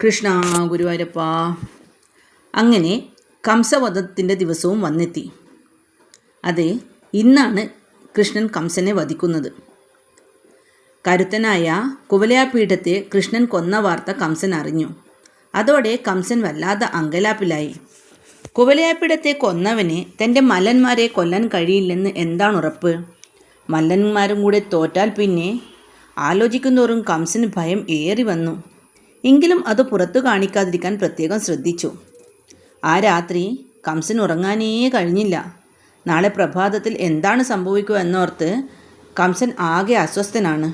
കൃഷ്ണ ഗുരുവായൂരപ്പ. അങ്ങനെ കംസവധത്തിന്റെ ദിവസവും വന്നെത്തി. അതെ ഇന്നാണ് കൃഷ്ണൻ കംസനെ വധിക്കുന്നത്. കരുത്തനായ കുവലയാപീഠത്തെ കൃഷ്ണൻ കൊന്ന വാർത്ത കംസൻ അറിഞ്ഞു. അതോടെ കംസൻ വല്ലാതെ അങ്കലാപ്പിലായി. കുവലയാപീഠത്തെ കൊന്നവനെ തന്റെ മല്ലന്മാരെ കൊല്ലാൻ കഴിയില്ലെന്ന് എന്താണ് ഉറപ്പ് മല്ലന്മാരും കൂടെ തോറ്റാൽ പിന്നെ? ആലോചിക്കുന്നോറും കംസന് ഭയം ഏറി വന്നു എങ്കിലും അത് പുറത്തു കാണിക്കാതിരിക്കാൻ പ്രത്യേകം ശ്രദ്ധിച്ചു. ആ രാത്രി കംസൻ ഉറങ്ങാനേ കഴിഞ്ഞില്ല. നാളെ പ്രഭാതത്തിൽ എന്താണ് സംഭവിക്കുക എന്നോർത്ത് കംസൻ ആകെ അസ്വസ്ഥനാണ്.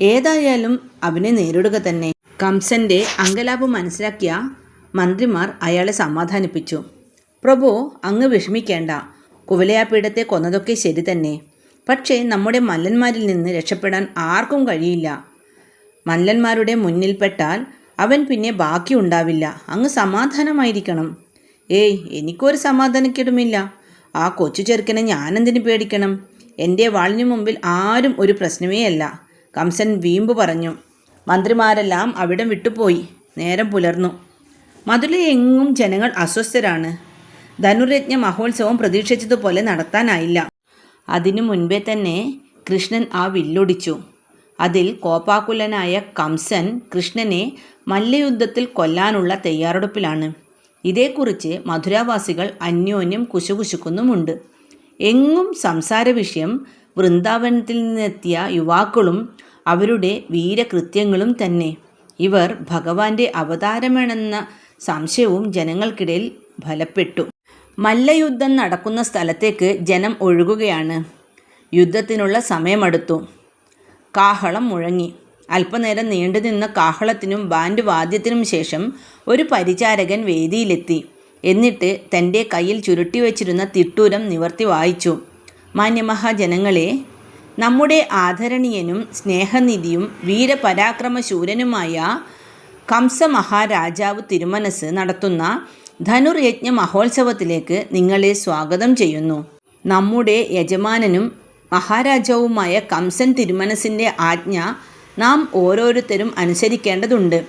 ഏതായാലും അവനെ നേരിടുക തന്നെ. കംസന്റെ അങ്കലാപം മനസ്സിലാക്കിയ മന്ത്രിമാർ അയാളെ സമാധാനിപ്പിച്ചു. പ്രഭു അങ്ങ് വിഷമിക്കേണ്ട. കുവലയാപീഠത്തെ കൊന്നതൊക്കെ ശരി തന്നെ. പക്ഷേ നമ്മുടെ മല്ലന്മാരിൽ നിന്ന് രക്ഷപ്പെടാൻ ആർക്കും കഴിയില്ല. മല്ലന്മാരുടെ മുന്നിൽപ്പെട്ടാൽ അവൻ പിന്നെ ബാക്കിയുണ്ടാവില്ല അങ്ങ് സമാധാനമായിരിക്കണം. ഏയ് എനിക്കൊരു സമാധാനക്കേടുമില്ല. ആ കൊച്ചു ചെറുക്കനെ ഞാനെന്തിനു പേടിക്കണം? എന്റെ വാളിനു മുമ്പിൽ ആരും ഒരു പ്രശ്നമേ അല്ല. കംസൻ വീമ്പ് പറഞ്ഞു. മന്ത്രിമാരെല്ലാം അവിടം വിട്ടുപോയി. നേരം പുലർന്നു. മധുരയെങ്ങും ജനങ്ങൾ അസ്വസ്ഥരാണ്. ധനുരജ്ഞ മഹോത്സവം പ്രതീക്ഷിച്ചതുപോലെ നടത്താനായില്ല. അതിനു മുൻപേ തന്നെ കൃഷ്ണൻ ആ വില്ലൊടിച്ചു. അതിൽ കോപ്പാക്കുലനായ കംസൻ കൃഷ്ണനെ മല്ലയുദ്ധത്തിൽ കൊല്ലാനുള്ള തയ്യാറെടുപ്പിലാണ്. ഇതേക്കുറിച്ച് മധുരാവാസികൾ അന്യോന്യം കുശുകുശുക്കുന്നുമുണ്ട്. എങ്ങും സംസാര വിഷയം വൃന്ദാവനത്തിൽ നിന്നെത്തിയ യുവാക്കളും അവരുടെ വീരകൃത്യങ്ങളും തന്നെ. ഇവർ ഭഗവാന്റെ അവതാരമാണെന്ന സംശയവും ജനങ്ങൾക്കിടയിൽ ഫലപ്പെട്ടു. മല്ലയുദ്ധം നടക്കുന്ന സ്ഥലത്തേക്ക് ജനം ഒഴുകുകയാണ്. യുദ്ധത്തിനുള്ള സമയമെടുത്തു. കാഹളം മുഴങ്ങി. അല്പനേരം നീണ്ടുനിന്ന കാഹളത്തിനും ബാൻഡ് വാദ്യത്തിനും ശേഷം ഒരു പരിചാരകൻ വേദിയിലെത്തി. എന്നിട്ട് തന്റെ കയ്യിൽ ചുരുട്ടിവെച്ചിരുന്ന തിട്ടൂരം നിവർത്തി വായിച്ചു. മാന്യമഹാജനങ്ങളെ നമ്മുടെ ആദരണീയനും സ്നേഹനിധിയും വീരപരാക്രമശൂരനുമായ കംസമഹാരാജാവ് തിരുമനസ് നടത്തുന്ന ധനുർയജ്ഞ മഹോത്സവത്തിലേക്ക് നിങ്ങളെ സ്വാഗതം ചെയ്യുന്നു. നമ്മുടെ യജമാനനും മഹാരാജാവുമായ കംസൻ തിരുമനസിന്റെ ആജ്ഞ നാം ഓരോരുത്തരും അനുസരിക്കേണ്ടതുണ്ട്.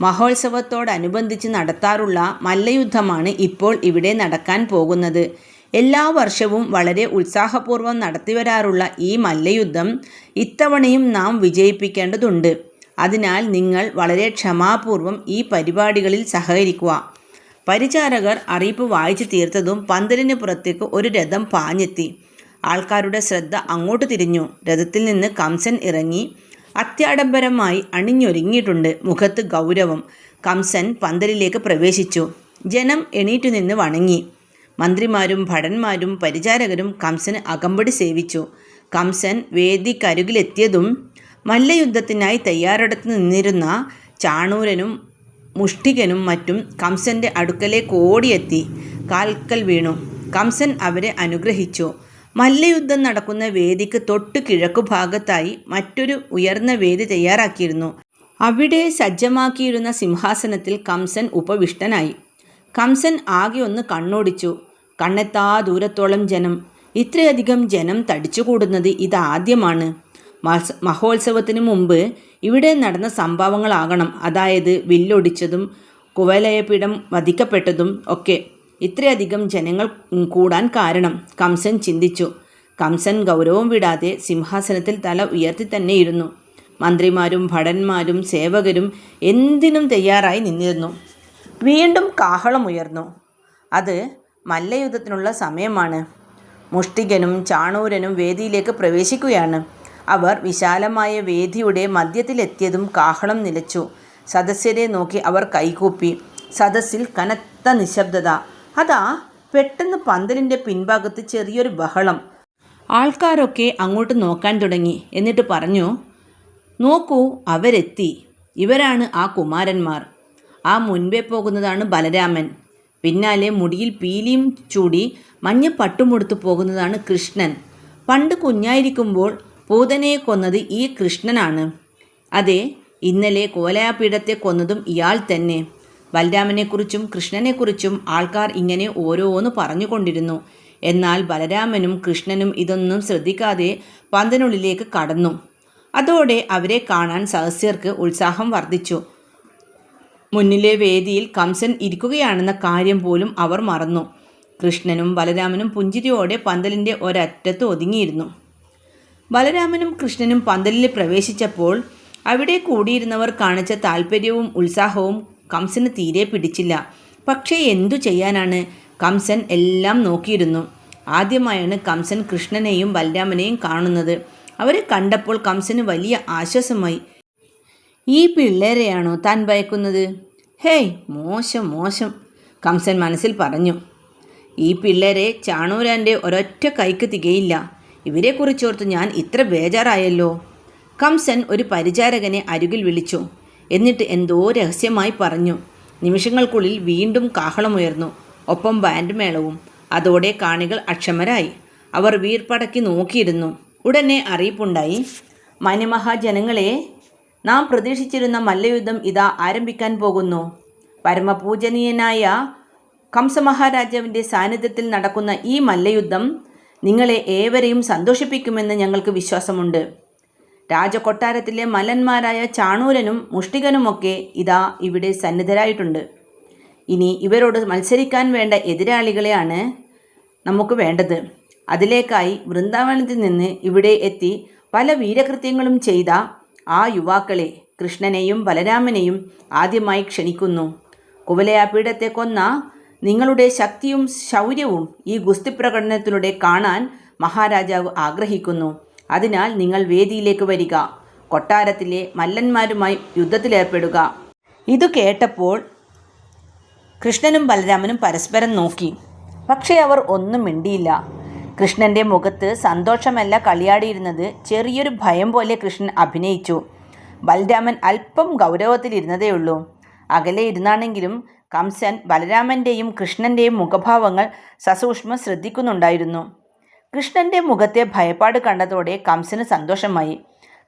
മഹോത്സവത്തോടനുബന്ധിച്ച് നടത്താറുള്ള മല്ലയുദ്ധമാണ് ഇപ്പോൾ ഇവിടെ നടക്കാൻ പോകുന്നത്. എല്ലാ വർഷവും വളരെ ഉത്സാഹപൂർവം നടത്തിവരാറുള്ള ഈ മല്ലയുദ്ധം ഇത്തവണയും നാം വിജയിപ്പിക്കേണ്ടതുണ്ട്. അതിനാൽ നിങ്ങൾ വളരെ ക്ഷമാപൂർവം ഈ പരിപാടികളിൽ സഹകരിക്കുക. പരിചാരകർ അറിയിപ്പ് വായിച്ചു തീർത്തതും പന്തലിന് പുറത്തേക്ക് ഒരു രഥം പാഞ്ഞെത്തി. ആൾക്കാരുടെ ശ്രദ്ധ അങ്ങോട്ട് തിരിഞ്ഞു. രഥത്തിൽ നിന്ന് കംസൻ ഇറങ്ങി അത്യാഡംബരമായി അണിഞ്ഞൊരുങ്ങിയിട്ടുണ്ട് മുഖത്ത് ഗൗരവം. കംസൻ പന്തലിലേക്ക് പ്രവേശിച്ചു. ജനം എണീറ്റു നിന്ന് വണങ്ങി. മന്ത്രിമാരും ഭടന്മാരും പരിചാരകരും കംസന് അകമ്പടി സേവിച്ചു. കംസൻ വേദിക്കരുകിലെത്തിയതും മല്ലയുദ്ധത്തിനായി തയ്യാറെടുത്ത് നിന്നിരുന്ന ചാണൂരനും മുഷ്ടികനും മറ്റും കംസന്റെ അടുക്കലേക്ക് ഓടിയെത്തി. കാൽക്കൽ വീണു. കംസൻ അവരെ അനുഗ്രഹിച്ചു. മല്ലയുദ്ധം നടക്കുന്ന വേദിക്ക് തൊട്ട് കിഴക്കു ഭാഗത്തായി മറ്റൊരു ഉയർന്ന വേദി തയ്യാറാക്കിയിരുന്നു. അവിടെ സജ്ജമാക്കിയിരുന്ന സിംഹാസനത്തിൽ കംസൻ ഉപവിഷ്ടനായി. കംസൻ ആകെ ഒന്ന് കണ്ണോടിച്ചു. കണ്ണെത്താ ദൂരത്തോളം ജനം. ഇത്രയധികം ജനം തടിച്ചുകൂടുന്നത് ഇതാദ്യമാണ്. മഹോത്സവത്തിന് മുമ്പ് ഇവിടെ നടന്ന സംഭവങ്ങളാകണം. അതായത് വില്ലൊടിച്ചതും കുവലയപീഠം വധിക്കപ്പെട്ടതും ഒക്കെ. ഇത്രയധികം ജനങ്ങൾ കൂടാൻ കാരണം കംസൻ ചിന്തിച്ചു. കംസൻ ഗൗരവം വിടാതെ സിംഹാസനത്തിൽ തല ഉയർത്തി തന്നെ ഇരുന്നു മന്ത്രിമാരും ഭടന്മാരും സേവകരും എന്തിനും തയ്യാറായി നിന്നിരുന്നു. വീണ്ടും കാഹളമുയർന്നു അത് മല്ലയുദ്ധത്തിനുള്ള സമയമാണ്. മുഷ്ടികനും ചാണൂരനും വേദിയിലേക്ക് പ്രവേശിക്കുകയാണ്. അവർ വിശാലമായ വേദിയുടെ മധ്യത്തിലെത്തിയതും കാഹളം നിലച്ചു. സദസ്യരെ നോക്കി അവർ കൈകൂപ്പി. സദസ്സിൽ കനത്ത നിശബ്ദത. അതാ പെട്ടെന്ന് പന്തലിന്റെ പിൻഭാഗത്ത് ചെറിയൊരു ബഹളം. ആൾക്കാരൊക്കെ അങ്ങോട്ട് നോക്കാൻ തുടങ്ങി. എന്നിട്ട് പറഞ്ഞു നോക്കൂ അവരെത്തി. ഇവരാണ് ആ കുമാരന്മാർ. ആ മുൻപേ പോകുന്നതാണ് ബലരാമൻ. പിന്നാലെ മുടിയിൽ പീലിയും ചൂടി മഞ്ഞ പട്ടുമുടുത്തു പോകുന്നതാണ് കൃഷ്ണൻ. പണ്ട് കുഞ്ഞായിരിക്കുമ്പോൾ പൂതനയെ കൊന്നത് ഈ കൃഷ്ണനാണ്. അതെ ഇന്നലെ കോലയാപീഠത്തെ കൊന്നതും ഇയാൾ തന്നെ. ബലരാമനെക്കുറിച്ചും കൃഷ്ണനെക്കുറിച്ചും ആൾക്കാർ ഇങ്ങനെ ഓരോന്ന് പറഞ്ഞുകൊണ്ടിരുന്നു. എന്നാൽ ബലരാമനും കൃഷ്ണനും ഇതൊന്നും ശ്രദ്ധിക്കാതെ പന്തനുള്ളിലേക്ക് കടന്നു. അതോടെ അവരെ കാണാൻ സഹസ്യർക്ക് ഉത്സാഹം വർദ്ധിച്ചു. മുന്നിലെ വേദിയിൽ കംസൻ ഇരിക്കുകയാണെന്ന കാര്യം പോലും അവർ മറന്നു. കൃഷ്ണനും ബലരാമനും പുഞ്ചിരിയോടെ പന്തലിന്റെ ഒരറ്റത്ത് ഒതുങ്ങിയിരുന്നു. ബലരാമനും കൃഷ്ണനും പന്തലിൽ പ്രവേശിച്ചപ്പോൾ അവിടെ കൂടിയിരുന്നവർ കാണിച്ച താല്പര്യവും ഉത്സാഹവും കംസന് തീരെ പിടിച്ചില്ല. പക്ഷേ എന്തു ചെയ്യാനാണ്? കംസൻ എല്ലാം നോക്കിയിരുന്നു. ആദ്യമായാണ് കംസൻ കൃഷ്ണനെയും ബലരാമനെയും കാണുന്നത്. അവരെ കണ്ടപ്പോൾ കംസന് വലിയ ആശ്വാസമായി. ഈ പിള്ളേരെയാണോ താൻ ഭയക്കുന്നത്? ഹേയ് മോശം മോശം കംസൻ മനസ്സിൽ പറഞ്ഞു. ഈ പിള്ളേരെ ചാണൂരാന്റെ ഒരൊറ്റ കൈക്ക് തികയില്ല. ഇവരെക്കുറിച്ചോർത്ത് ഞാൻ ഇത്ര ബേജാറായല്ലോ. കംസൻ ഒരു പരിചാരകനെ അരികിൽ വിളിച്ചു. എന്നിട്ട് എന്തോ രഹസ്യമായി പറഞ്ഞു. നിമിഷങ്ങൾക്കുള്ളിൽ വീണ്ടും കാഹളമുയർന്നു ഒപ്പം ബാൻഡ് മേളവും. അതോടെ കാണികൾ അക്ഷമരായി. അവർ വീർപ്പടക്കി നോക്കിയിരുന്നു. ഉടനെ അറിയിപ്പുണ്ടായി. മനുമഹാജനങ്ങളെ നാം പ്രതീക്ഷിച്ചിരുന്ന മല്ലയുദ്ധം ഇതാ ആരംഭിക്കാൻ പോകുന്നു. പരമപൂജനീയനായ കംസമഹാരാജാവിന്റെ സാന്നിധ്യത്തിൽ നടക്കുന്ന ഈ മല്ലയുദ്ധം നിങ്ങളെ ഏവരെയും സന്തോഷിപ്പിക്കുമെന്ന് ഞങ്ങൾക്ക് വിശ്വാസമുണ്ട്. രാജകൊട്ടാരത്തിലെ മലന്മാരായ ചാണൂരനും മുഷ്ടികനുമൊക്കെ ഇതാ ഇവിടെ സന്നിധരായിട്ടുണ്ട്. ഇനി ഇവരോട് മത്സരിക്കാൻ വേണ്ട എതിരാളികളെയാണ് നമുക്ക് വേണ്ടത്. അതിലേക്കായി വൃന്ദാവനത്തിൽ നിന്ന് ഇവിടെ എത്തി പല വീരകൃത്യങ്ങളും ചെയ്ത ആ യുവാക്കളെ കൃഷ്ണനെയും ബലരാമനെയും ആദ്യമായി ക്ഷണിക്കുന്നു. കുവലയാപീഠത്തെ കൊന്ന നിങ്ങളുടെ ശക്തിയും ശൗര്യവും ഈ ഗുസ്തി പ്രകടനത്തിലൂടെ കാണാൻ മഹാരാജാവ് ആഗ്രഹിക്കുന്നു. അതിനാൽ നിങ്ങൾ വേദിയിലേക്ക് വരിക. കൊട്ടാരത്തിലെ മല്ലന്മാരുമായി യുദ്ധത്തിലേർപ്പെടുക ഇത് കേട്ടപ്പോൾ കൃഷ്ണനും ബലരാമനും പരസ്പരം നോക്കി. പക്ഷേ അവർ ഒന്നും മിണ്ടിയില്ല. കൃഷ്ണന്റെ മുഖത്ത് സന്തോഷമല്ല കളിയാടിയിരുന്നത്. ചെറിയൊരു ഭയം പോലെ കൃഷ്ണൻ അഭിനയിച്ചു. ബലരാമൻ അല്പം ഗൗരവത്തിലിരുന്നതേയുള്ളൂ. അകലെ ഇരുന്നാണെങ്കിലും കംസൻ ബലരാമന്റെയും കൃഷ്ണന്റെയും മുഖഭാവങ്ങൾ സസൂക്ഷ്മം ശ്രദ്ധിക്കുന്നുണ്ടായിരുന്നു. കൃഷ്ണന്റെ മുഖത്തെ ഭയപ്പാട് കണ്ടതോടെ കംസന് സന്തോഷമായി.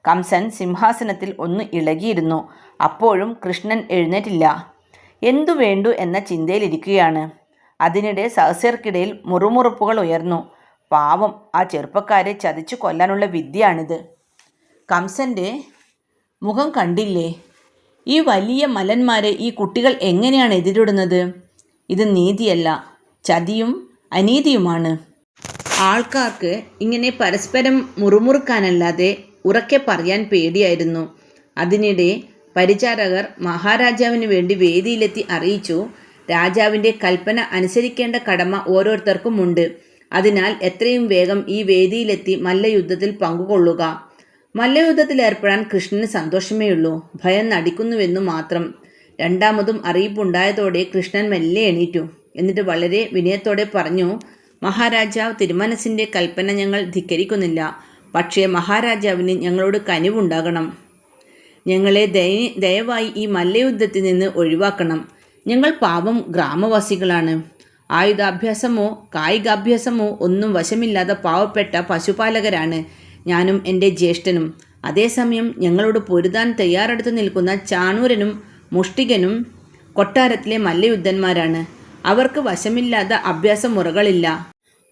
കംസൻ സിംഹാസനത്തിൽ ഒന്ന് ഇളകിയിരുന്നു. അപ്പോഴും കൃഷ്ണൻ എഴുന്നേറ്റില്ല. എന്തു വേണ്ടു എന്ന ചിന്തയിലിരിക്കുകയാണ്. അതിനിടെ സഹസ്യർക്കിടയിൽ മുറുമുറുപ്പുകൾ ഉയർന്നു. പാവം ആ ചെറുപ്പക്കാരെ ചതിച്ചു കൊല്ലാനുള്ള വിദ്യയാണിത്. കംസന്റെ മുഖം കണ്ടില്ലേ? ഈ വലിയ മലന്മാരെ ഈ കുട്ടികൾ എങ്ങനെയാണ് എതിരിടുന്നത്? ഇത് നീതിയല്ല. ചതിയും അനീതിയുമാണ്. ആൾക്കാർക്ക് ഇങ്ങനെ പരസ്പരം മുറുമുറുക്കാനല്ലാതെ ഉറക്കെ പറയാൻ പേടിയായിരുന്നു. അതിനിടെ പരിചാരകർ മഹാരാജാവിന് വേണ്ടി വേദിയിലെത്തി അറിയിച്ചു. രാജാവിന്റെ കൽപ്പന അനുസരിക്കേണ്ട കടമ ഓരോരുത്തർക്കുമുണ്ട്. അതിനാൽ എത്രയും വേഗം ഈ വേദിയിലെത്തി മല്ലയുദ്ധത്തിൽ പങ്കുകൊള്ളുക. മല്ലയുദ്ധത്തിൽ ഏർപ്പെടാൻ കൃഷ്ണന് സന്തോഷമേ ഉള്ളൂ ഭയം നടിക്കുന്നുവെന്നു മാത്രം. രണ്ടാമതും അറിയിപ്പുണ്ടായതോടെ കൃഷ്ണൻ മെല്ലെ എണീറ്റു. എന്നിട്ട് വളരെ വിനയത്തോടെ പറഞ്ഞു മഹാരാജാവ് തിരുമനസിന്റെ കൽപ്പന ഞങ്ങൾ ധിക്കരിക്കുന്നില്ല. പക്ഷേ മഹാരാജാവിന് ഞങ്ങളോട് കനിവുണ്ടാകണം. ഞങ്ങളെ ദയ ദയവായി ഈ മല്ലയുദ്ധത്തിൽ നിന്ന് ഒഴിവാക്കണം. ഞങ്ങൾ പാവം ഗ്രാമവാസികളാണ്. ആയുധാഭ്യാസമോ കായികാഭ്യാസമോ ഒന്നും വശമില്ലാതെ പാവപ്പെട്ട പശുപാലകരാണ് ഞാനും എന്റെ ജ്യേഷ്ഠനും. അതേസമയം ഞങ്ങളോട് പൊരുതാൻ തയ്യാറെടുത്ത് നിൽക്കുന്ന ചാണൂരനും മുഷ്ടികനും കൊട്ടാരത്തിലെ മല്ലയുദ്ധന്മാരാണ്. അവർക്ക് വശമില്ലാത്ത അഭ്യാസമുറകളില്ല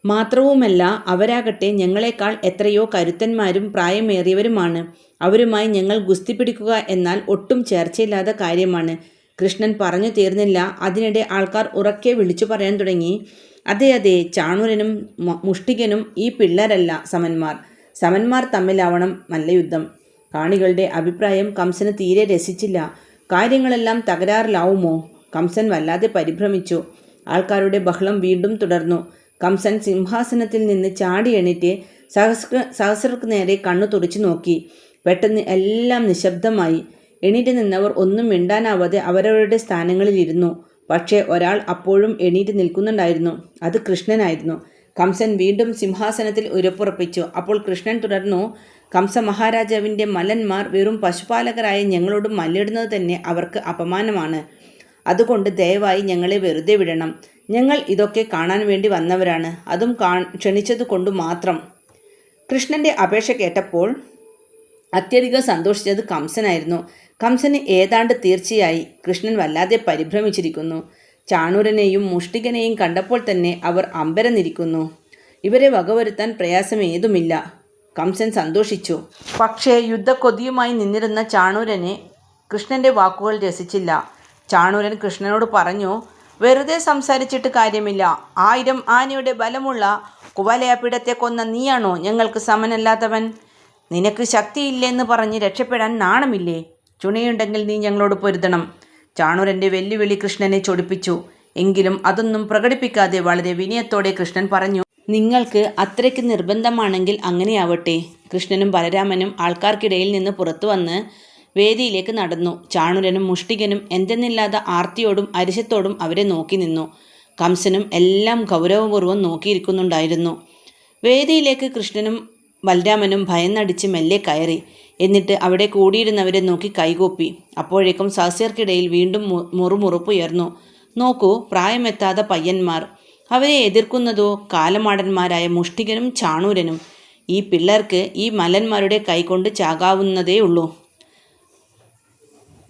മാത്രവുമല്ല അവരാകട്ടെ ഞങ്ങളെക്കാൾ എത്രയോ കരുത്തന്മാരും പ്രായമേറിയവരുമാണ്. അവരുമായി ഞങ്ങൾ ഗുസ്തി പിടിക്കുക എന്നാൽ ഒട്ടും ചേർച്ചയില്ലാത്ത കാര്യമാണ്. കൃഷ്ണൻ പറഞ്ഞു തീർന്നില്ല. അതിനിടെ ആൾക്കാർ ഉറക്കെ വിളിച്ചു പറയാൻ തുടങ്ങി. അതെ അതെ ചാണൂരനും മുഷ്ടികനും ഈ പിള്ളേരല്ല സമന്മാർ. സമന്മാർ തമ്മിലാവണം നല്ല യുദ്ധം. കാണികളുടെ അഭിപ്രായം കംസന് തീരെ രസിച്ചില്ല. കാര്യങ്ങളെല്ലാം തകരാറിലാവുമോ? കംസൻ വല്ലാതെ പരിഭ്രമിച്ചു. ആൾക്കാരുടെ ബഹളം വീണ്ടും തുടർന്നു. കംസൻ സിംഹാസനത്തിൽ നിന്ന് ചാടി എണീറ്റ് സഹസ്ര സഹസ്രർക്ക് നേരെ കണ്ണു തുറച്ചു നോക്കി. പെട്ടെന്ന് എല്ലാം നിശബ്ദമായി. എണീറ്റ് നിന്നവർ ഒന്നും മിണ്ടാനാവാതെ അവരവരുടെ സ്ഥാനങ്ങളിലിരുന്നു പക്ഷേ ഒരാൾ അപ്പോഴും എണീറ്റ് നിൽക്കുന്നുണ്ടായിരുന്നു. അത് കൃഷ്ണനായിരുന്നു. കംസൻ വീണ്ടും സിംഹാസനത്തിൽ ഉരപ്പുറപ്പിച്ചു. അപ്പോൾ കൃഷ്ണൻ തുടർന്നു കംസ മഹാരാജാവിന്റെ മലന്മാർ വെറും പശുപാലകരായ ഞങ്ങളോട് മല്ലിടുന്നത് തന്നെ അവർക്ക് അപമാനമാണ്. അതുകൊണ്ട് ദയവായി ഞങ്ങളെ വെറുതെ വിടണം. ഞങ്ങൾ ഇതൊക്കെ കാണാൻ വേണ്ടി വന്നവരാണ്. അതും കാ ക്ഷണിച്ചതുകൊണ്ട് മാത്രം. കൃഷ്ണന്റെ അപേക്ഷ കേട്ടപ്പോൾ അത്യധികം സന്തോഷിച്ചത് കംസനായിരുന്നു. കംസന് ഏതാണ്ട് തീർച്ചയായി കൃഷ്ണൻ വല്ലാതെ പരിഭ്രമിച്ചിരിക്കുന്നു. ചാണൂരനെയും മുഷ്ടികനെയും കണ്ടപ്പോൾ തന്നെ അവർ അമ്പരന്നിരിക്കുന്നു. ഇവരെ വകവരുത്താൻ പ്രയാസമേതുമില്ല. കംസൻ സന്തോഷിച്ചു. പക്ഷേ യുദ്ധക്കൊതിയുമായി നിന്നിരുന്ന ചാണൂരനെ കൃഷ്ണന്റെ വാക്കുകൾ രസിച്ചില്ല. ചാണൂരൻ കൃഷ്ണനോട് പറഞ്ഞു വെറുതെ സംസാരിച്ചിട്ട് കാര്യമില്ല. ആയിരം ആനയുടെ ബലമുള്ള കുവലയാപ്പിടത്തെ കൊന്ന നീയാണോ ഞങ്ങൾക്ക് സമനല്ലാത്തവൻ? നിനക്ക് ശക്തിയില്ലെന്ന് പറഞ്ഞ് രക്ഷപ്പെടാൻ നാണമില്ലേ? ചുണയുണ്ടെങ്കിൽ നീ ഞങ്ങളോട് പൊരുതണം. ചാണൂരന്റെ വെല്ലുവിളി കൃഷ്ണനെ ചൊടിപ്പിച്ചു. എങ്കിലും അതൊന്നും പ്രകടിപ്പിക്കാതെ വളരെ വിനയത്തോടെ കൃഷ്ണൻ പറഞ്ഞു നിങ്ങൾക്ക് അത്രയ്ക്ക് നിർബന്ധമാണെങ്കിൽ അങ്ങനെയാവട്ടെ. കൃഷ്ണനും ബലരാമനും ആൾക്കാർക്കിടയിൽ നിന്ന് പുറത്തു വന്ന് വേദിയിലേക്ക് നടന്നു. ചാണുരനും മുഷ്ടികനും എന്തെന്നില്ലാത്ത ആർത്തിയോടും അരിശത്തോടും അവരെ നോക്കി നിന്നു. കംസനും എല്ലാം ഗൗരവപൂർവം നോക്കിയിരിക്കുന്നുണ്ടായിരുന്നു. വേദിയിലേക്ക് കൃഷ്ണനും ബലരാമനും ഭയന്നടിച്ച് മെല്ലെ കയറി. എന്നിട്ട് അവിടെ കൂടിയിരുന്നവരെ നോക്കി കൈകൂപ്പി. അപ്പോഴേക്കും സസ്യർക്കിടയിൽ വീണ്ടും മുറുമുറുപ്പുയർന്നു. നോക്കൂ പ്രായമെത്താതെ പയ്യന്മാർ. അവരെ എതിർക്കുന്നതോ കാലമാടന്മാരായ മുഷ്ടികനും ചാണൂരനും. ഈ പിള്ളേർക്ക് ഈ മലന്മാരുടെ കൈകൊണ്ട് ചാകാവുന്നതേ ഉള്ളൂ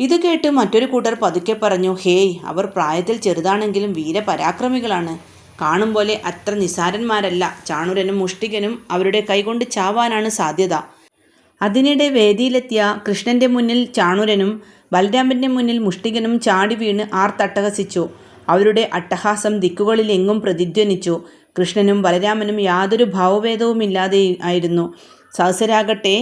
ഇത് കേട്ട് മറ്റൊരു കൂട്ടർ പതുക്കെ പറഞ്ഞു ഹേയ് അവർ പ്രായത്തിൽ ചെറുതാണെങ്കിലും വീരപരാക്രമികളാണ് കാണും പോലെ അത്ര നിസാരന്മാരല്ല. ചാണുരനും മുഷ്ടികനും അവരുടെ കൈകൊണ്ട് ചാവാനാണ് സാധ്യത. അതിനിടെ വേദിയിലെത്തിയ കൃഷ്ണന്റെ മുന്നിൽ ചാണുരനും ബലരാമന്റെ മുന്നിൽ മുഷ്ടികനും ചാടി വീണ് ആർത്തട്ടഹസിച്ചു. അവരുടെ അട്ടഹാസം ദിക്കുകളിലെങ്ങും പ്രതിധ്വനിച്ചു. കൃഷ്ണനും ബലരാമനും യാതൊരു ഭാവഭേദവുമില്ലാതെ ആയിരുന്നു. സഹസരാകട്ടെ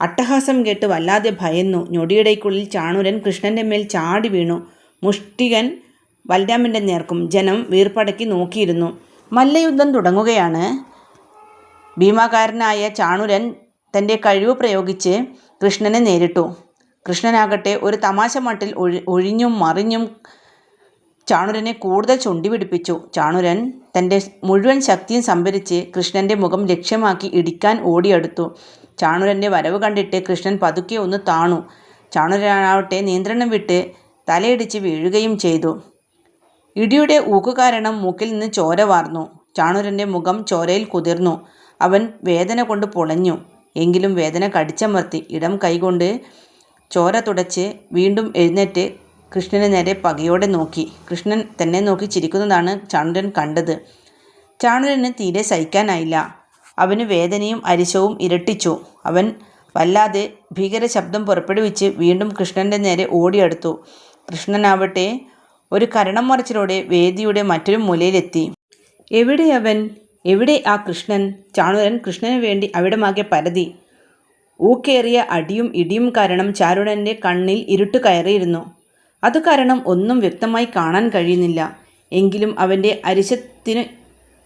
അട്ടഹാസം കേട്ട് വല്ലാതെ ഭയന്നു. ഞൊടിയിടയ്ക്കുള്ളിൽ ചാണുരൻ കൃഷ്ണന്റെ മേൽ ചാടി വീണു. മുഷ്ടികൻ ബലരാമന്റെ നേർക്കും ജനം വീർപ്പടക്കി നോക്കിയിരുന്നു. മല്ലയുദ്ധം തുടങ്ങുകയാണ്. ഭീമാകാരനായ ചാണുരൻ തന്റെ കഴിവ് പ്രയോഗിച്ച് കൃഷ്ണനെ നേരിട്ടു. കൃഷ്ണനാകട്ടെ ഒരു തമാശ മട്ടിൽ ഒഴി ഒഴിഞ്ഞും മറിഞ്ഞും ചാണുരനെ കൂടുതൽ ചുണ്ടിപിടിപ്പിച്ചു. ചാണുരൻ തന്റെ മുഴുവൻ ശക്തിയും സംഭരിച്ച് കൃഷ്ണന്റെ മുഖം ലക്ഷ്യമാക്കി ഇടിക്കാൻ ഓടിയെടുത്തു. ചാണുരന്റെ വരവ് കണ്ടിട്ട് കൃഷ്ണൻ പതുക്കെ ഒന്ന് താണു. ചാണുരനാവട്ടെ നിയന്ത്രണം വിട്ട് തലയിടിച്ച് വീഴുകയും ചെയ്തു. ഇടിയുടെ ഊക്കു കാരണം മൂക്കിൽ നിന്ന് ചോര വാർന്നു. ചാണുരന്റെ മുഖം ചോരയിൽ കുതിർന്നു. അവൻ വേദന കൊണ്ട് പൊളഞ്ഞു. എങ്കിലും വേദന കടിച്ചമർത്തി ഇടം കൈകൊണ്ട് ചോര തുടച്ച് വീണ്ടും എഴുന്നേറ്റ് കൃഷ്ണന് നേരെ പകയോടെ നോക്കി. കൃഷ്ണൻ തന്നെ നോക്കി ചിരിക്കുന്നതാണ് ചാണുരൻ കണ്ടത്. ചാണുരന് തീരെ സഹിക്കാനായില്ല. അവന് വേദനയും അരിശവും ഇരട്ടിച്ചു. അവൻ വല്ലാതെ ഭീകര ശബ്ദം പുറപ്പെടുവിച്ച് വീണ്ടും കൃഷ്ണന്റെ നേരെ ഓടിയെടുത്തു. കൃഷ്ണനാവട്ടെ ഒരു കരണം മറിച്ചിലൂടെ വേദിയുടെ മറ്റൊരു മൂലയിലെത്തി. എവിടെ അവൻ? എവിടെ ആ കൃഷ്ണൻ? ചാണുരൻ കൃഷ്ണന് വേണ്ടി അവിടമാകെ പരതി. ഊക്കേറിയ അടിയും ഇടിയും കാരണം ചാരുടന്റെ കണ്ണിൽ ഇരുട്ട് കയറിയിരുന്നു. അത് കാരണം ഒന്നും വ്യക്തമായി കാണാൻ കഴിയുന്നില്ല. എങ്കിലും അവന്റെ അരിശത്തിന്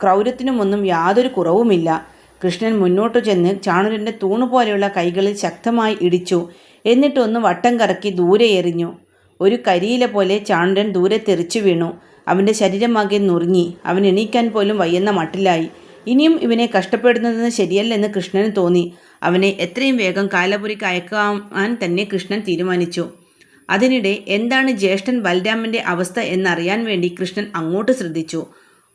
ക്രൗര്യത്തിനുമൊന്നും യാതൊരു കുറവുമില്ല. കൃഷ്ണൻ മുന്നോട്ടു ചെന്ന് ചാണുരന്റെ തൂണുപോലെയുള്ള കൈകളിൽ ശക്തമായി ഇടിച്ചു. എന്നിട്ടൊന്ന് വട്ടം കറക്കി ദൂരെ എറിഞ്ഞു. ഒരു കരിയില പോലെ ചാണുരൻ ദൂരെ തെറിച്ചു വീണു. അവന്റെ ശരീരമാകെ നുറുങ്ങി. അവൻ എണീക്കാൻ പോലും വയ്യുന്ന മട്ടിലായി. ഇനിയും ഇവനെ കഷ്ടപ്പെടുന്നതെന്ന് ശരിയല്ലെന്ന് കൃഷ്ണന് തോന്നി. അവനെ എത്രയും വേഗം കാലപുരിക്ക് അയക്കാൻ തന്നെ കൃഷ്ണൻ തീരുമാനിച്ചു. അതിനിടെ എന്താണ് ജ്യേഷ്ഠൻ ബൽരാമന്റെ അവസ്ഥ എന്നറിയാൻ വേണ്ടി കൃഷ്ണൻ അങ്ങോട്ട് ശ്രദ്ധിച്ചു.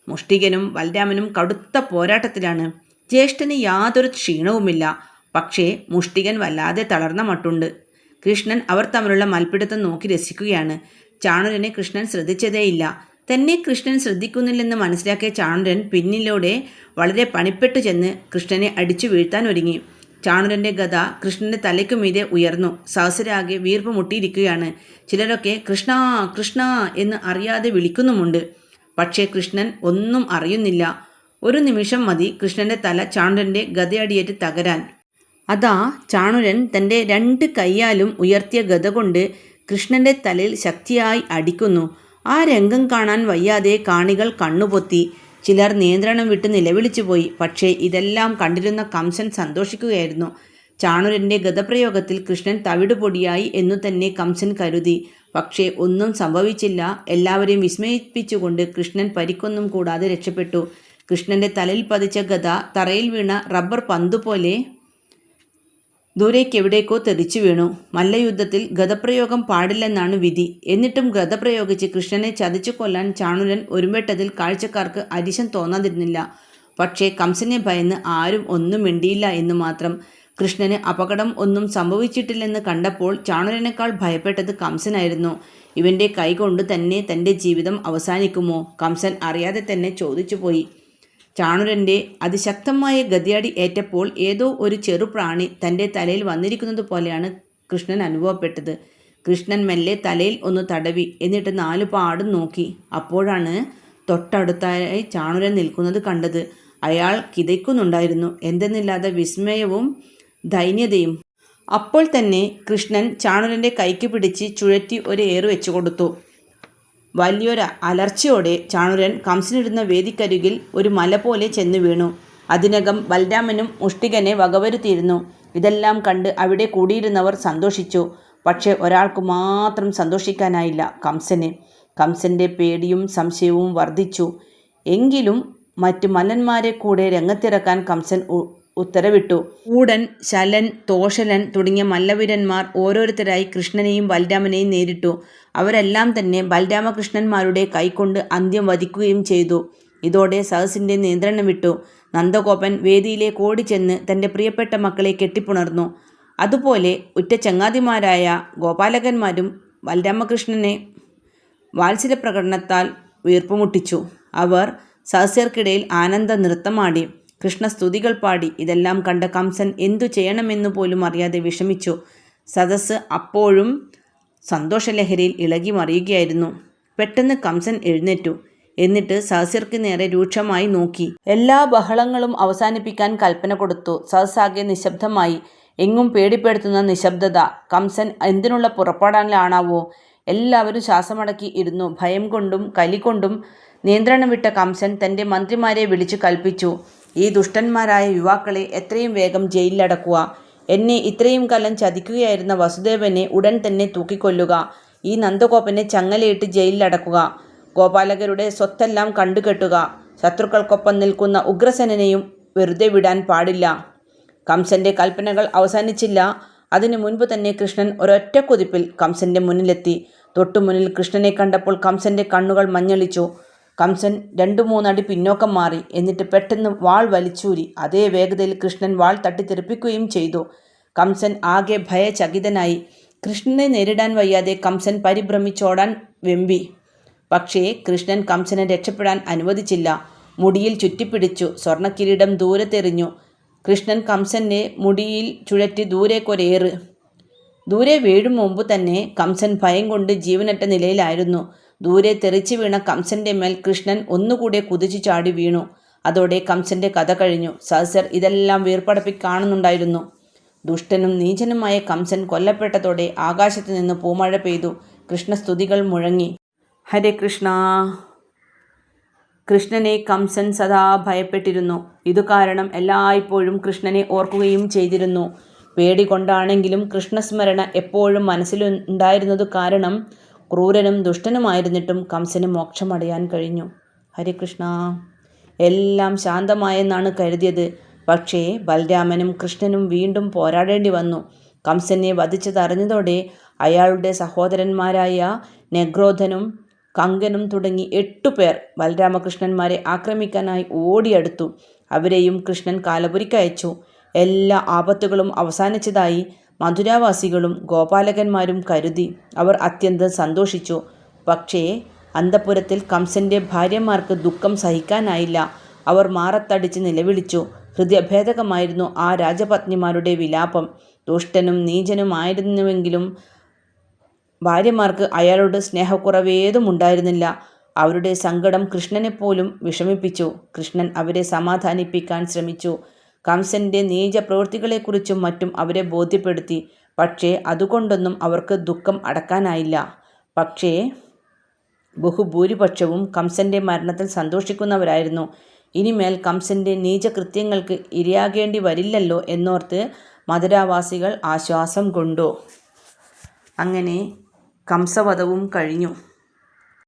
മുഷ്ടികനും ബൽരാമനും കടുത്ത പോരാട്ടത്തിലാണ്. ജ്യേഷ്ഠന് യാതൊരു ക്ഷീണവുമില്ല. പക്ഷേ മുഷ്ടികൻ വല്ലാതെ തളർന്ന മട്ടുണ്ട്. കൃഷ്ണൻ അവർ തമ്മിലുള്ള മൽപ്പിടുത്തം നോക്കി രസിക്കുകയാണ്. ചാണുരനെ കൃഷ്ണൻ ശ്രദ്ധിച്ചതേയില്ല. തന്നെ കൃഷ്ണൻ ശ്രദ്ധിക്കുന്നില്ലെന്ന് മനസ്സിലാക്കിയ ചാണുരൻ പിന്നിലൂടെ വളരെ പണിപ്പെട്ടു ചെന്ന് കൃഷ്ണനെ അടിച്ചു വീഴ്ത്താൻ ഒരുങ്ങി. ചാണുരന്റെ ഗത കൃഷ്ണന്റെ തലയ്ക്കു മീതെ ഉയർന്നു. സഹസരാകെ വീർപ്പ് മുട്ടിയിരിക്കുകയാണ്. ചിലരൊക്കെ കൃഷ്ണ കൃഷ്ണ എന്ന് അറിയാതെ വിളിക്കുന്നുമുണ്ട്. പക്ഷേ കൃഷ്ണൻ ഒന്നും അറിയുന്നില്ല. ഒരു നിമിഷം മതി കൃഷ്ണന്റെ തല ചാണുരന്റെ ഗതയടിയേറ്റ് തകരാൻ. അതാ ചാണുരൻ തന്റെ രണ്ട് കൈയാലും ഉയർത്തിയ ഗത കൊണ്ട് കൃഷ്ണന്റെ തലയിൽ ശക്തിയായി അടിക്കുന്നു. ആ രംഗം കാണാൻ വയ്യാതെ കാണികൾ കണ്ണുപൊത്തി. ചിലർ നിയന്ത്രണം വിട്ട് നിലവിളിച്ചു പോയി. പക്ഷേ ഇതെല്ലാം കണ്ടിരുന്ന കംസൻ സന്തോഷിക്കുകയായിരുന്നു. ചാണുരന്റെ ഗതപ്രയോഗത്തിൽ കൃഷ്ണൻ തവിടുപൊടിയായി എന്നു തന്നെ കംസൻ കരുതി. പക്ഷേ ഒന്നും സംഭവിച്ചില്ല. എല്ലാവരെയും വിസ്മയിപ്പിച്ചുകൊണ്ട് കൃഷ്ണൻ പരിക്കൊന്നും കൂടാതെ രക്ഷപ്പെട്ടു. കൃഷ്ണന്റെ തലയിൽ പതിച്ച ഗത തറയിൽ വീണ റബ്ബർ പന്തുപോലെ ദൂരേക്കെവിടേക്കോ തെറിച്ചു വീണു. മല്ലയുദ്ധത്തിൽ ഗതപ്രയോഗം പാടില്ലെന്നാണ് വിധി. എന്നിട്ടും ഗത പ്രയോഗിച്ച് കൃഷ്ണനെ ചതിച്ചു കൊല്ലാൻ ചാണുരൻ ഒരുമ്പെട്ടതിൽ കാഴ്ചക്കാർക്ക് അരിശം തോന്നാതിരുന്നില്ല. പക്ഷേ കംസനെ ഭയന്ന് ആരും ഒന്നും മിണ്ടിയില്ല എന്ന് മാത്രം. കൃഷ്ണന് അപകടം ഒന്നും സംഭവിച്ചിട്ടില്ലെന്ന് കണ്ടപ്പോൾ ചാണുരനേക്കാൾ ഭയപ്പെട്ടത് കംസനായിരുന്നു. ഇവന്റെ കൈകൊണ്ട് തന്നെ തന്റെ ജീവിതം അവസാനിക്കുമോ? കംസൻ അറിയാതെ തന്നെ ചോദിച്ചുപോയി. ചാണുരന്റെ അതിശക്തമായ ഗതിയാടി ഏറ്റപ്പോൾ ഏതോ ഒരു ചെറുപ്രാണി തന്റെ തലയിൽ വന്നിരിക്കുന്നത് പോലെയാണ് കൃഷ്ണൻ അനുഭവപ്പെട്ടത്. കൃഷ്ണൻ മെല്ലെ തലയിൽ ഒന്ന് തടവി എന്നിട്ട് നാലു പാടും നോക്കി. അപ്പോഴാണ് തൊട്ടടുത്തായി ചാണുരൻ നിൽക്കുന്നത് കണ്ടത്. അയാൾ കിതയ്ക്കുന്നുണ്ടായിരുന്നു. എന്തെന്നില്ലാതെ വിസ്മയവും ദൈന്യതയും. അപ്പോൾ തന്നെ കൃഷ്ണൻ ചാണുരന്റെ കൈക്ക് പിടിച്ച് ചുഴറ്റി ഒരു ഏറ് വെച്ചു കൊടുത്തു. വലിയൊരു അലർച്ചയോടെ ചാണുരൻ കംസനിരുന്ന വേദിക്കരികിൽ ഒരു മല പോലെ ചെന്നു വീണു. അതിനകം ബലരാമനും മുഷ്ടികനെ വകവരുത്തിയിരുന്നു. ഇതെല്ലാം കണ്ട് അവിടെ കൂടിയിരുന്നവർ സന്തോഷിച്ചു. പക്ഷേ ഒരാൾക്ക് മാത്രം സന്തോഷിക്കാനായില്ല കംസന്. കംസന്റെ പേടിയും സംശയവും വർദ്ധിച്ചു. എങ്കിലും മറ്റ് മലന്മാരെ കൂടെ രംഗത്തിറക്കാൻ കംസൻ ഉത്തരവിട്ടു. ഊടൻ ശലൻ തോഷലൻ തുടങ്ങിയ മല്ലവീരന്മാർ ഓരോരുത്തരായി കൃഷ്ണനെയും ബലരാമനെയും നേരിട്ടു. അവരെല്ലാം തന്നെ ബലരാമകൃഷ്ണന്മാരുടെ കൈകൊണ്ട് അന്ത്യം വധിക്കുകയും ചെയ്തു. ഇതോടെ സഹസിന്റെ നിയന്ത്രണം വിട്ടു നന്ദഗോപൻ വേദിയിലേക്ക് ചെന്ന് തന്റെ പ്രിയപ്പെട്ട മക്കളെ കെട്ടിപ്പുണർന്നു. അതുപോലെ ഉറ്റ ചങ്ങാതിമാരായ ഗോപാലകന്മാരും ബലരാമകൃഷ്ണനെ വാത്സല്യപ്രകടനത്താൽ വീർപ്പുമുട്ടിച്ചു. അവർ സഹസ്യർക്കിടയിൽ ആനന്ദ നൃത്തമാടി കൃഷ്ണസ്തുതികൾ പാടി ഇതെല്ലാം കണ്ട കംസൻ എന്തു ചെയ്യണമെന്നു പോലും അറിയാതെ വിഷമിച്ചു. സദസ്സ് അപ്പോഴും സന്തോഷലഹരിയിൽ ഇളകി മറിയുകയായിരുന്നു. പെട്ടെന്ന് കംസൻ എഴുന്നേറ്റു. എന്നിട്ട് സഹസ്യർക്ക് നേരെ രൂക്ഷമായി നോക്കി. എല്ലാ ബഹളങ്ങളും അവസാനിപ്പിക്കാൻ കൽപ്പന കൊടുത്തു. സഹസാകെ നിശബ്ദമായി. എങ്ങും പേടിപ്പെടുത്തുന്ന നിശബ്ദത. കംസൻ എന്തിനുള്ള പുറപ്പാടാനാണാവോ എല്ലാവരും ശ്വാസമടക്കി ഇരുന്നു. ഭയം കൊണ്ടും കലി കൊണ്ടും നിയന്ത്രണം വിട്ട കംസൻ തന്റെ മന്ത്രിമാരെ വിളിച്ചു കൽപ്പിച്ചു. ഈ ദുഷ്ടന്മാരായ യുവാക്കളെ എത്രയും വേഗം ജയിലിലടക്കുക. എന്നെ ഇത്രയും കാലം ചതിക്കുകയായിരുന്ന വസുദേവനെ ഉടൻ തന്നെ തൂക്കിക്കൊല്ലുക. ഈ നന്ദഗോപനെ ചങ്ങലയിട്ട് ജയിലിലടക്കുക. ഗോപാലകരുടെ സ്വത്തെല്ലാം കണ്ടുകെട്ടുക. ശത്രുക്കൾക്കൊപ്പം നിൽക്കുന്ന ഉഗ്രസേനനെയും വെറുതെ വിടാൻ പാടില്ല. കംസന്റെ കൽപ്പനകൾ അവസാനിച്ചില്ല. അതിനു മുൻപ് തന്നെ കൃഷ്ണൻ ഒരൊറ്റ കുതിപ്പിൽ കംസന്റെ മുന്നിലെത്തി. തൊട്ടുമുന്നിൽ കൃഷ്ണനെ കണ്ടപ്പോൾ കംസന്റെ കണ്ണുകൾ മഞ്ഞളിച്ചു. കംസൻ രണ്ടു മൂന്നടി പിന്നോക്കം മാറി. എന്നിട്ട് പെട്ടെന്ന് വാൾ വലിച്ചൂരി. അതേ വേഗതയിൽ കൃഷ്ണൻ വാൾ തട്ടിത്തെറിപ്പിക്കുകയും ചെയ്തു. കംസൻ ആകെ ഭയചകിതനായി. കൃഷ്ണനെ നേരിടാൻ വയ്യാതെ കംസൻ പരിഭ്രമിച്ചോടാൻ വെമ്പി. പക്ഷേ കൃഷ്ണൻ കംസനെ രക്ഷപ്പെടാൻ അനുവദിച്ചില്ല. മുടിയിൽ ചുറ്റിപ്പിടിച്ചു. സ്വർണക്കിരീടം ദൂരത്തെറിഞ്ഞു. കൃഷ്ണൻ കംസനെ മുടിയിൽ ചുഴറ്റി ദൂരേക്കൊരേറ്. ദൂരെ വീഴും മുമ്പ് തന്നെ കംസൻ ഭയം കൊണ്ട് ജീവനറ്റ നിലയിലായിരുന്നു. ദൂരെ തെറിച്ചു വീണ കംസന്റെ മേൽ കൃഷ്ണൻ ഒന്നുകൂടെ കുതിച്ചു ചാടി വീണു. അതോടെ കംസന്റെ കഥ കഴിഞ്ഞു. സഹസർ ഇതെല്ലാം വീർപ്പടപ്പി കാണുന്നുണ്ടായിരുന്നു. ദുഷ്ടനും നീചനുമായ കംസൻ കൊല്ലപ്പെട്ടതോടെ ആകാശത്തു നിന്ന് പൂമഴ പെയ്തു. കൃഷ്ണസ്തുതികൾ മുഴങ്ങി. ഹരേ കൃഷ്ണ. കൃഷ്ണനെ കംസൻ സദാ ഭയപ്പെട്ടിരുന്നു. ഇതു കാരണം എല്ലായ്പ്പോഴും കൃഷ്ണനെ ഓർക്കുകയും ചെയ്തിരുന്നു. പേടി കൊണ്ടാണെങ്കിലും കൃഷ്ണസ്മരണ എപ്പോഴും മനസ്സിലുണ്ടായിരുന്നതു കാരണം ക്രൂരനും ദുഷ്ടനുമായിരുന്നിട്ടും കംസന് മോക്ഷമടയാൻ കഴിഞ്ഞു. ഹരികൃഷ്ണ എല്ലാം ശാന്തമായെന്നാണ് കരുതിയത്. പക്ഷേ ബലരാമനും കൃഷ്ണനും വീണ്ടും പോരാടേണ്ടി വന്നു. കംസനെ വധിച്ചതറിഞ്ഞതോടെ അയാളുടെ സഹോദരന്മാരായ നെഗ്രോധനും കങ്കനും തുടങ്ങി എട്ടുപേർ ബലരാമകൃഷ്ണന്മാരെ ആക്രമിക്കാനായി ഓടിയെടുത്തു. അവരെയും കൃഷ്ണൻ കാലപുരിക്കയച്ചു എല്ലാ ആപത്തുകളും അവസാനിച്ചതായി മധുരാവാസികളും ഗോപാലകന്മാരും കരുതി അവർ അത്യന്തം സന്തോഷിച്ചു. പക്ഷേ അന്തപുരത്തിൽ കംസന്റെ ഭാര്യമാർക്ക് ദുഃഖം സഹിക്കാനായില്ല. അവർ മാറത്തടിച്ച് നിലവിളിച്ചു. ഹൃദയഭേദകമായിരുന്നു ആ രാജപത്നിമാരുടെ വിലാപം. ദുഷ്ടനും നീചനുമായിരുന്നുവെങ്കിലും ഭാര്യമാർക്ക് അയാളോട് സ്നേഹക്കുറവേതും ഉണ്ടായിരുന്നില്ല അവരുടെ സങ്കടം കൃഷ്ണനെപ്പോലും വിഷമിപ്പിച്ചു. കൃഷ്ണൻ അവരെ സമാധാനിപ്പിക്കാൻ ശ്രമിച്ചു. കംസന്റെ നീച പ്രവൃത്തികളെക്കുറിച്ചും മറ്റും അവരെ ബോധ്യപ്പെടുത്തി. പക്ഷേ അതുകൊണ്ടൊന്നും അവർക്ക് ദുഃഖം അടക്കാനായില്ല. പക്ഷേ ബഹുഭൂരിപക്ഷവും കംസന്റെ മരണത്തിൽ സന്തോഷിക്കുന്നവരായിരുന്നു. ഇനിമേൽ കംസന്റെ നീചകൃത്യങ്ങൾക്ക് ഇരയാകേണ്ടി വരില്ലല്ലോ എന്നോർത്ത് മധുരാവാസികൾ ആശ്വാസം കൊണ്ടു. അങ്ങനെ കംസവധവും കഴിഞ്ഞു.